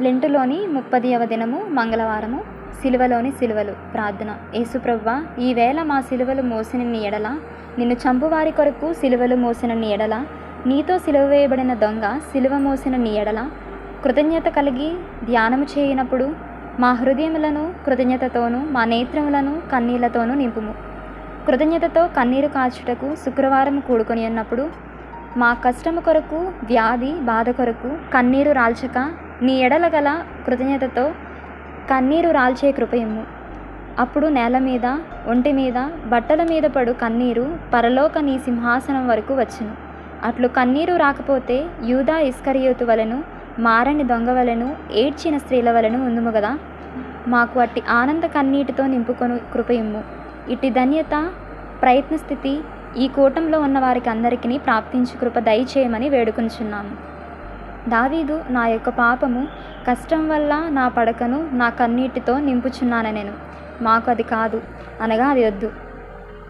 లెంటులోని ముప్పదియవ దినము మంగళవారము సిలువలోని సిలువలు ప్రార్థన. యేసుప్రవ్వ ఈవేళ మా సిలువలు మోసిన నీ ఎడల? నిన్ను చంపువారి కొరకు సిలువలు మోసిన నీ ఎడల? నీతో సిలువ వేయబడిన దొంగ సిలువ మోసిన నీ ఎడల? కృతజ్ఞత కలిగి ధ్యానము చేయనప్పుడు మా హృదయములను కృతజ్ఞతతోనూ మా నేత్రములను కన్నీళ్ళతోనూ నింపుము. కృతజ్ఞతతో కన్నీరు కాచుటకు శుక్రవారం కూడుకొని ఉన్నప్పుడు మా కష్టము కొరకు వ్యాధి బాధ కొరకు కన్నీరు రాల్చక నీ ఎడల గల కృతజ్ఞతతో కన్నీరు రాల్చే కృపయము. అప్పుడు నేల మీద ఒంటి మీద బట్టల మీద పడు కన్నీరు పరలోక నీ సింహాసనం వరకు వచ్చును. అట్లు కన్నీరు రాకపోతే యూదా ఇస్కరియోతు వలను మారని దొంగ వలను ఏడ్చిన స్త్రీల వలను ఉందుము కదా మాకు అట్టి ఆనంద కన్నీటితో నింపుకొను కృపయము. ఇట్టి ధన్యత ప్రయత్న స్థితి ఈ కూటంలో ఉన్న వారికి అందరికీ ప్రాప్తించు కృప దయచేయమని వేడుకొంచున్నాము. దావీదు నా యొక్క పాపము కష్టం వల్ల నా పడకను నా కన్నీటితో నింపుచున్నాను నేను. మాకు అది కాదు అనగా అది వద్దు.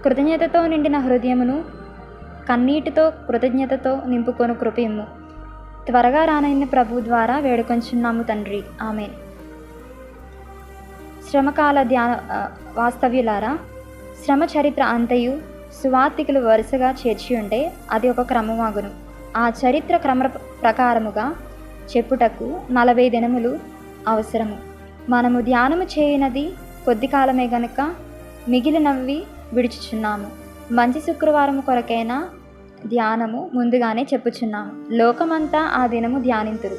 కృతజ్ఞతతో నిండిన హృదయమును కన్నీటితో కృతజ్ఞతతో నింపుకొని కృపయము. త్వరగా రానైన ప్రభు ద్వారా వేడుకొంచున్నాము తండ్రి. ఆమె శ్రమకాల ధ్యాన వాస్తవ్యులారా శ్రమ చరిత్ర అంతయు సువార్తికులు వరుసగా చేర్చి ఉంటే అది ఒక క్రమమాగును ఆ చరిత్ర క్రమ ప్రకారముగా చెప్పుటకు నలభై దినములు అవసరము. మనము ధ్యానము చేయనది కొద్ది కాలమే గనుక మిగిలినవి విడుచుచున్నాము. మంచి శుక్రవారం కొరకైనా ధ్యానము ముందుగానే చెప్పుచున్నాము. లోకమంతా ఆ దినము ధ్యానింతురు.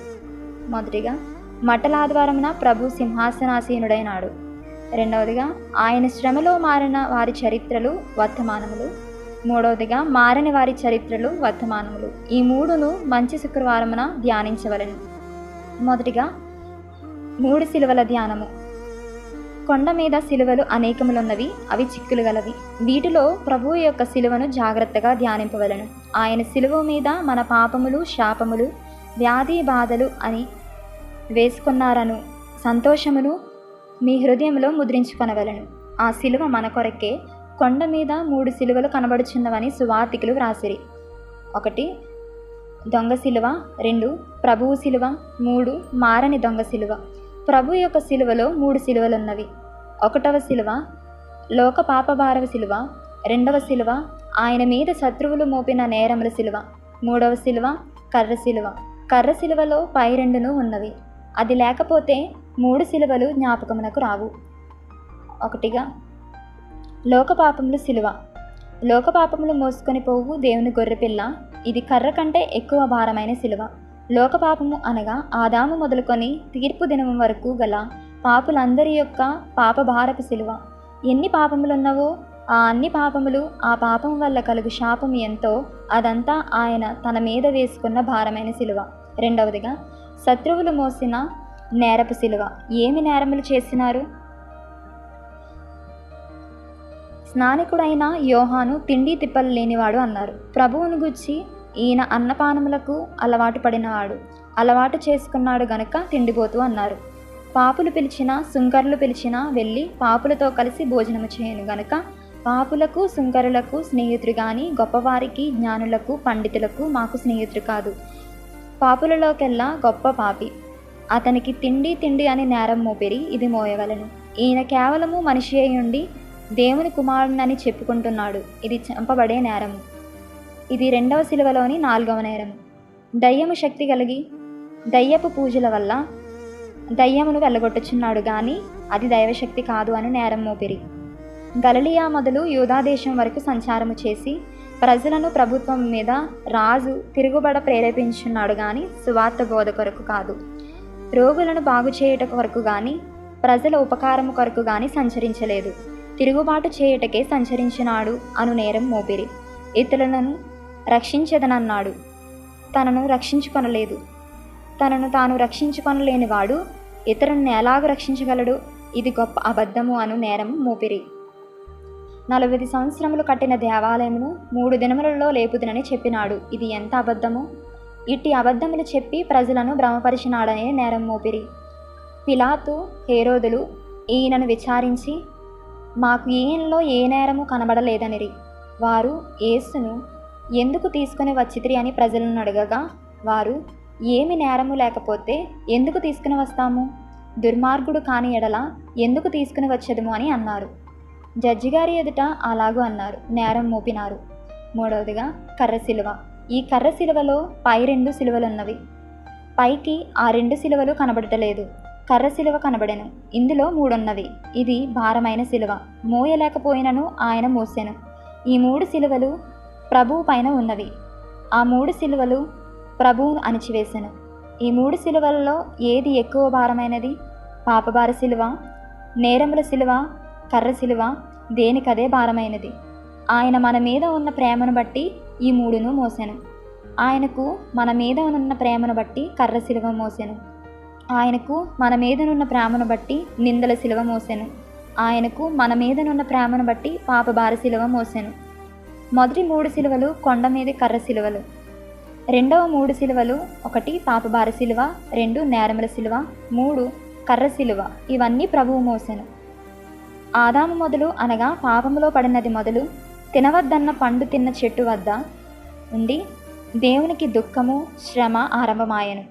మొదటిగా మటలాద్వారమున ప్రభు సింహాసనాసీనుడైనాడు. రెండవదిగా ఆయన శ్రమలో మారిన వారి చరిత్రలు వర్తమానములు. మూడవదిగా మారని వారి చరిత్రలు వర్తమానములు. ఈ మూడును మంచి శుక్రవారమున ధ్యానించవలెను. మొదటిగా మూడు శిలువల ధ్యానము. కొండ మీద శిలువలు అనేకములున్నవి అవి చిక్కులు గలవి. వీటిలో ప్రభువు యొక్క శిలువను జాగ్రత్తగా ధ్యానింపవలను. ఆయన శిలువ మీద మన పాపములు శాపములు వ్యాధి బాధలు అని వేసుకున్నారను సంతోషమును మీ హృదయంలో ముద్రించుకొనవలను. ఆ శిలువ మన కొరకే కొండ మీద మూడు శిలువలు కనబడుచున్నవని సువార్తికులు వ్రాసిరి. ఒకటి దొంగ శిలువ రెండు ప్రభువు శిలువ మూడు మారని దొంగ శిలువ ప్రభు యొక్క శిలువలో మూడు శిలువలున్నవి ఒకటవ శిలువ లోక పాపభారవ శిలువ రెండవ శిలువ ఆయన మీద శత్రువులు మోపిన నేరముల శిలువ మూడవ శిలువ కర్ర శిలువ కర్ర శిలువలో పై రెండును ఉన్నవి. అది లేకపోతే మూడు శిలువలు జ్ఞాపకమునకు రావు. ఒకటిగా లోకపాపములు శిలువ లోకపాపములు మోసుకొని పోవు దేవుని గొర్రెపిల్ల. ఇది కర్ర కంటే ఎక్కువ భారమైన శిలువ లోకపాపము అనగా ఆదాము మొదలుకొని తీర్పు దినము వరకు గల పాపులందరి యొక్క పాపభారపు శిలువ ఎన్ని పాపములున్నవో ఆ అన్ని పాపములు ఆ పాపం వల్ల కలుగు శాపం ఎంతో అదంతా ఆయన తన మీద వేసుకున్న భారమైన శిలువ రెండవదిగా శత్రువులు మోసిన నేరపు శిలువ. ఏమి నేరములు చేసినారు? స్నానికుడైన యోహాను తిండి తిప్పలు లేనివాడు అన్నారు. ప్రభువును గుచ్చి ఈయన అన్నపానములకు అలవాటు పడినవాడు. అలవాటు చేసుకున్నాడు గనుక తిండిపోతూ అన్నారు. పాపులు పిలిచిన సుంకరులు పిలిచినా వెళ్ళి పాపులతో కలిసి భోజనము చేయను గనుక పాపులకు సుంకరులకు స్నేహితుడు కానీ గొప్పవారికి జ్ఞానులకు పండితులకు మాకు స్నేహితుడు కాదు. పాపులలోకెల్లా గొప్ప పాపి. అతనికి తిండి తిండి అని నేరం మోపిరి ఇది మోయవలను. ఈయన కేవలము మనిషి అయి ఉండి దేవుని కుమారుడని చెప్పుకుంటున్నాడు. ఇది చంపబడే నేరము ఇది రెండవ శిలువలోని నాలుగవ నేరము దయ్యము శక్తి కలిగి దయ్యపు పూజల వల్ల దయ్యమును వెళ్ళగొట్టుచున్నాడు కానీ అది దైవశక్తి కాదు అని నేరం మోపిరి. గలలియా మొదలు యూదాదేశం వరకు సంచారము చేసి ప్రజలను ప్రభుత్వం మీద రాజు తిరుగుబడ ప్రేరేపించున్నాడు కానీ సువార్త బోధ కొరకు కాదు. రోగులను బాగు చేయుట కొరకు గాని ప్రజల ఉపకారము కొరకు గాని సంచరించలేదు. తిరుగుబాటు చేయుటకే సంచరించినాడు అను నేరం మోపిరి. ఇతరులను రక్షించదనన్నాడు. తనను రక్షించుకొనలేదు. తనను తాను రక్షించుకొనలేనివాడు ఇతరులను ఎలాగ రక్షించగలడు? ఇది గొప్ప అబద్ధము అను నేరం మోపిరి. నలభై సంవత్సరములు కట్టిన దేవాలయమును మూడు దినములలో లేపుదనని చెప్పినాడు. ఇది ఎంత అబద్ధము? ఇట్టి అబద్ధములు చెప్పి ప్రజలను భ్రమపరిచినాడనే నేరం మోపిరి. పిలాతు హేరోదులు ఈయనను విచారించి మాకు ఈయనలో ఏ నేరము కనబడలేదనిరి. వారు యేసును ఎందుకు తీసుకుని వచ్చితిరి అని ప్రజలను అడగగా వారు ఏమి నేరము లేకపోతే ఎందుకు తీసుకుని వస్తాము? దుర్మార్గుడు కాని ఎడల ఎందుకు తీసుకుని వచ్చేదము? అని అన్నారు. జడ్జి గారి ఎదుట అలాగూ అన్నారు నేరం మోపినారు. మూడవదిగా కర్రశిలువ ఈ కర్ర శిలువలో పై రెండు శిలువలున్నవి పైకి ఆ రెండు శిలువలు కనబడటలేదు. కర్ర శిలువ కనబడెను. ఇందులో మూడున్నవి. ఇది భారమైన శిలువ మోయలేకపోయినను ఆయన మోసెను. ఈ మూడు శిలువలు ప్రభువు పైన ఉన్నవి. ఆ మూడు శిలువలు ప్రభువును అణిచివేశను ఈ మూడు శిలువలలో ఏది ఎక్కువ భారమైనది? పాపభార శిలువ నేరముల శిలువ కర్ర శిలువ దేనికదే భారమైనది? ఆయన మన మీద ఉన్న ప్రేమను బట్టి ఈ మూడును మోశాను ఆయనకు మన మీద ఉన్న ప్రేమను బట్టి కర్ర శిలువ మోసాను. ఆయనకు మన మీదనున్న ప్రేమను బట్టి నిందల శిలువ మోసాను. ఆయనకు మన మీదనున్న ప్రేమను బట్టి పాపభార శిలువ మోశాను మొదటి మూడు శిలువలు కొండ మీద కర్ర శిలువలు. రెండవ మూడు శిలువలు ఒకటి పాపభార శిలువ రెండు నేరముల శిలువ మూడు కర్ర శిలువ. ఇవన్నీ ప్రభువు మోశాను ఆదాము మొదలు అనగా పాపములో పడినది మొదలు తినవద్దన్న పండు తిన్న చెట్టు వద్ద ఉండి దేవునికి దుఃఖము శ్రమ ఆరంభమాయను.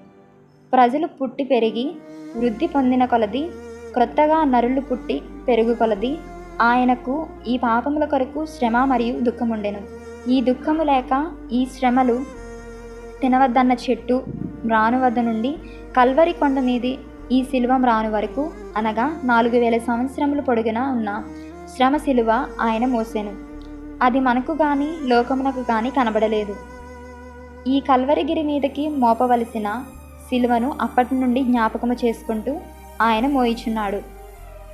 ప్రజలు పుట్టి పెరిగి వృద్ధి పొందిన కొలది క్రొత్తగా నరులు పుట్టి పెరుగు కొలది ఆయనకు ఈ పాపముల కొరకు శ్రమ మరియు దుఃఖముండెను. ఈ దుఃఖము లేక ఈ శ్రమలు తినవద్దన్న చెట్టు మ్రాను వద్ద నుండి కల్వరి కొండ మీది ఈ శిలువ మ్రాను వరకు అనగా నాలుగు వేల సంవత్సరములు పొడుగున ఉన్న శ్రమ శిలువ ఆయన మోసెను. అది మనకు గాని లోకమునకు గాని కనబడలేదు. ఈ కల్వరిగిరి మీదకి మోపవలసిన శిలువను అప్పటి నుండి జ్ఞాపకము చేసుకుంటూ ఆయన మోయిచున్నాడు.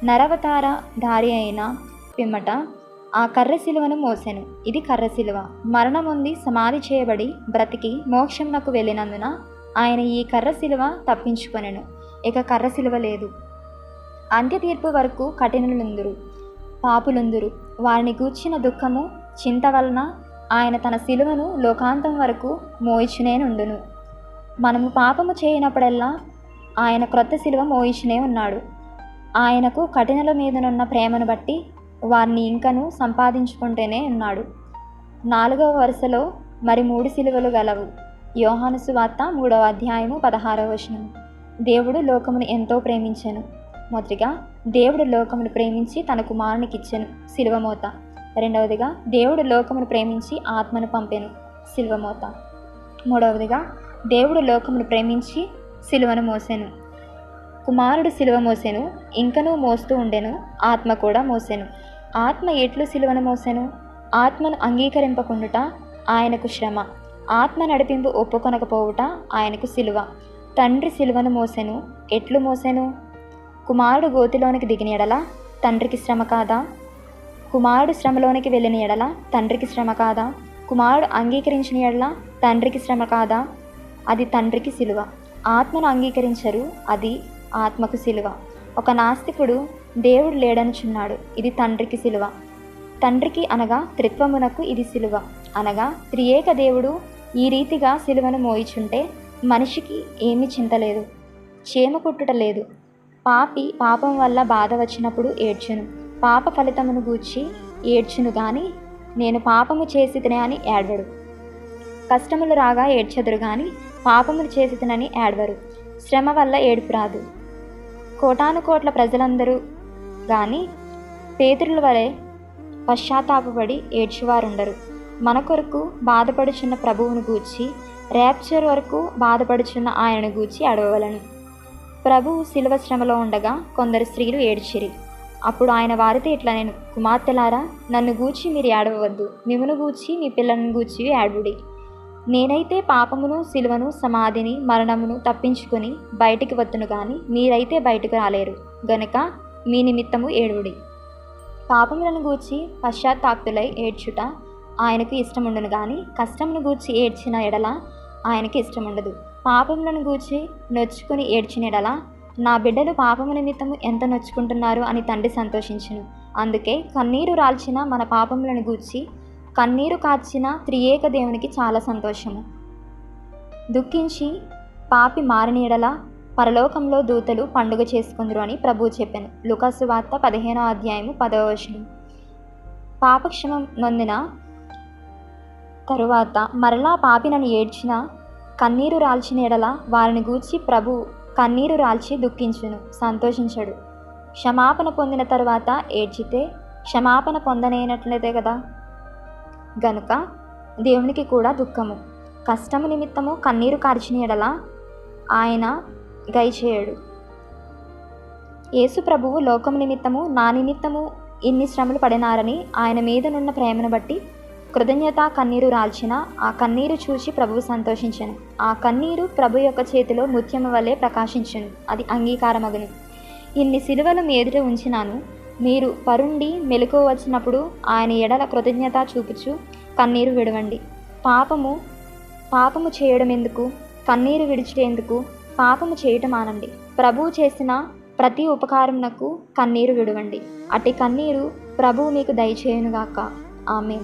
నరవతార దారి అయిన పిమ్మట ఆ కర్ర శిలువను మోసెను. ఇది కర్ర శిలువ. మరణముంది సమాధి చేయబడి బ్రతికి మోక్షమునకు వెళ్ళినందున ఆయన ఈ కర్ర శిలువ తప్పించుకొనెను. ఇక కర్ర శిలువ లేదు. అంత్య తీర్పు వరకు కఠినలుందురు. పాపులుందురు. వారిని గూర్చిన దుఃఖము చింత వలన ఆయన తన శిలువను లోకాంతం వరకు మోయిచునేనుండును మనము పాపము చేయనప్పుడల్లా ఆయన క్రొత్త శిలువ మోయిచునే ఉన్నాడు. ఆయనకు కఠినల మీదనున్న ప్రేమను బట్టి వారిని ఇంకను సంపాదించుకుంటూనే ఉన్నాడు. నాలుగవ వరుసలో మరి మూడు శిలువలు గలవు. యోహాను సువార్త మూడవ అధ్యాయము పదహారవ వచనం దేవుడు లోకమును ఎంతో ప్రేమించెను. మొదటిగా దేవుడు లోకమును ప్రేమించి తన కుమారునికి ఇచ్చెను శిల్వమోత. రెండవదిగా దేవుడు లోకమును ప్రేమించి ఆత్మను పంపెను శిల్వమోత. మూడవదిగా దేవుడు లోకమును ప్రేమించి శిలువను మోసెను. కుమారుడు శిలువ మోసెను ఇంకనూ మోస్తూ ఉండెను ఆత్మ కూడా మోసెను. ఆత్మ ఎట్లు శిలువను మోసెను? ఆత్మను అంగీకరింపకుండుట ఆయనకు శ్రమ. ఆత్మ నడిపింపు ఒప్పుకొనకపోవుట ఆయనకు శిలువ. తండ్రి శిలువను మోసెను ఎట్లు మోసెను? కుమారుడు గోతిలోనికి దిగిన ఎడల తండ్రికి శ్రమ కాదా? కుమారుడు శ్రమలోనికి వెళ్ళిన ఎడల తండ్రికి శ్రమ కాదా? కుమారుడు అంగీకరించిన ఎడల తండ్రికి శ్రమ కాదా? అది తండ్రికి శిలువ ఆత్మను అంగీకరించరు అది ఆత్మకు శిలువ ఒక నాస్తికుడు దేవుడు లేడనుచున్నాడు ఇది తండ్రికి శిలువ తండ్రికి అనగా త్రిత్వమునకు ఇది శిలువ అనగా త్రియేక దేవుడు ఈ రీతిగా సిలువను మోయిచుంటే మనిషికి ఏమీ చింతలేదు చేమ కుట్టుట లేదు. పాపి పాపం వల్ల బాధ వచ్చినప్పుడు ఏడ్చును. పాప ఫలితమును గూర్చి ఏడ్చును గాని నేను పాపము చేసి అని ఏడవడు. కష్టములు రాగా ఏడ్చెదరు గాని పాపములు చేసి తినని శ్రమ వల్ల ఏడుపు రాదు. కోటాను కోట్ల ప్రజలందరూ గాని పేదరుల వలె పశ్చాత్తాపడి ఏడ్చువారుండరు. మన కొరకు బాధపడుచున్న ప్రభువును గూర్చి ర్యాప్చర్ వరకు బాధపడుచున్న ఆయనను గూర్చి అడవలను ప్రభువు శిలువ శ్రమలో ఉండగా కొందరు స్త్రీలు ఏడ్చిరి. అప్పుడు ఆయన వారితో ఇట్లా నేను కుమార్తెలారా నన్ను గూర్చి మీరు ఏడవద్దు మిమును గూర్చి మీ పిల్లలను గూర్చి ఏడుడి. నేనైతే పాపమును శిలువను సమాధిని మరణమును తప్పించుకొని బయటికి వత్తును కానీ మీరైతే బయటకు రాలేరు. గనుక మీ నిమిత్తము ఏడుడి. పాపములను గూర్చి పశ్చాత్తాప్తులై ఏడ్చుట ఆయనకు ఇష్టముండును కానీ కష్టమును గూర్చి ఏడ్చిన ఎడల ఆయనకి ఇష్టముండదు. పాపములను గూర్చి నొచ్చుకుని ఏడ్చినడలా నా బిడ్డలు పాపము నిమిత్తము ఎంత నొచ్చుకుంటున్నారు అని తండ్రి సంతోషించును. అందుకే కన్నీరు రాల్చిన మన పాపములను గూర్చి కన్నీరు కార్చిన త్రియేక దేవునికి చాలా సంతోషము. దుఃఖించి పాపి మారినీడలా పరలోకంలో దూతలు పండుగ చేసుకుందరు అని ప్రభువు చెప్పాను. లుకాసు వార్త పదిహేనో అధ్యాయము పదవ వచనం. పాపక్షమం నొందిన తరువాత మరలా పాపి నన్ను ఏడ్చిన కన్నీరు రాల్చిన ఎడల వారిని గూర్చి ప్రభు కన్నీరు రాల్చి దుఃఖించును సంతోషించడు. క్షమాపణ పొందిన తర్వాత ఏడ్చితే క్షమాపణ పొందనేనట్లేదే కదా గనుక దేవునికి కూడా దుఃఖము. కష్టము నిమిత్తము కన్నీరు కార్చిన ఎడల ఆయన గైచేయడు యేసు ప్రభువు లోకము నిమిత్తము నా నిమిత్తము ఇన్ని శ్రమలు పడినారని ఆయన మీదనున్న ప్రేమను బట్టి కృతజ్ఞత కన్నీరు రాల్చిన ఆ కన్నీరు చూసి ప్రభువు సంతోషించను. ఆ కన్నీరు ప్రభు యొక్క చేతిలో ముత్యము వలె ప్రకాశించను. అది అంగీకారమగును. ఇన్ని సిలువలు మీ ఎదుట ఉంచినాను. మీరు పరుండి మెలకు వచ్చినప్పుడు ఆయన ఎడల కృతజ్ఞత చూపుచు కన్నీరు విడవండి. పాపము పాపము చేయడం ఎందుకు కన్నీరు విడిచేందుకు? పాపము చేయటం ఆనండి ప్రభువు చేసిన ప్రతి ఉపకారమునకు కన్నీరు విడవండి. అట్టి కన్నీరు ప్రభువు మీకు దయచేయునుగాక. ఆమె